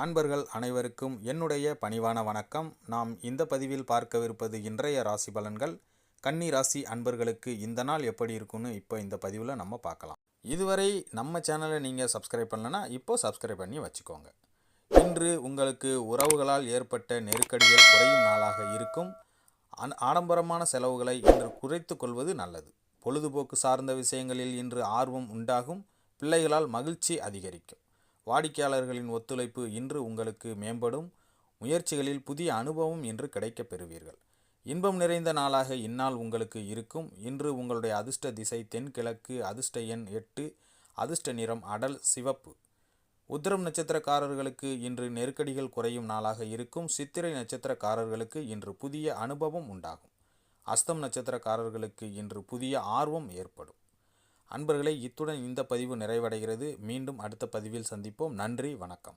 அன்பர்கள் அனைவருக்கும் என்னுடைய பணிவான வணக்கம். நாம் இந்த பதிவில் பார்க்கவிருப்பது இன்றைய ராசி பலன்கள். கன்னி ராசி அன்பர்களுக்கு இந்த நாள் எப்படி இருக்குன்னு இப்போ இந்த பதிவில் நம்ம பார்க்கலாம். இதுவரை நம்ம சேனலை நீங்கள் சப்ஸ்கிரைப் பண்ணலன்னா இப்போ சப்ஸ்கிரைப் பண்ணி வச்சுக்கோங்க. இன்று உங்களுக்கு உறவுகளால் ஏற்பட்ட நெருக்கடிகள் குறையும் நாளாக இருக்கும். அன் ஆடம்பரமான செலவுகளை இன்று குறைத்து கொள்வது நல்லது. பொழுதுபோக்கு சார்ந்த விஷயங்களில் இன்று ஆர்வம் உண்டாகும். பிள்ளைகளால் மகிழ்ச்சி அதிகரிக்கும். வாடிக்கையாளர்களின் ஒத்துழைப்பு இன்று உங்களுக்கு மேம்படும். முயற்சிகளில் புதிய அனுபவம் இன்று கிடைக்கப் பெறுவீர்கள். இன்பம் நிறைந்த நாளாக இந்நாள் உங்களுக்கு இருக்கும். இன்று உங்களுடைய அதிர்ஷ்ட திசை தென்கிழக்கு அதிர்ஷ்ட எண் எட்டு அதிர்ஷ்ட நிறம் அடல் சிவப்பு. உத்திரம் நட்சத்திரக்காரர்களுக்கு இன்று நெருக்கடிகள் குறையும் நாளாக இருக்கும். சித்திரை நட்சத்திரக்காரர்களுக்கு இன்று புதிய அனுபவம் உண்டாகும். அஸ்தம் நட்சத்திரக்காரர்களுக்கு இன்று புதிய ஆர்வம் ஏற்படும். அன்பர்களே இத்துடன் இந்த பதிவு நிறைவடைகிறது. மீண்டும் அடுத்த பதிவில் சந்திப்போம். நன்றி வணக்கம்.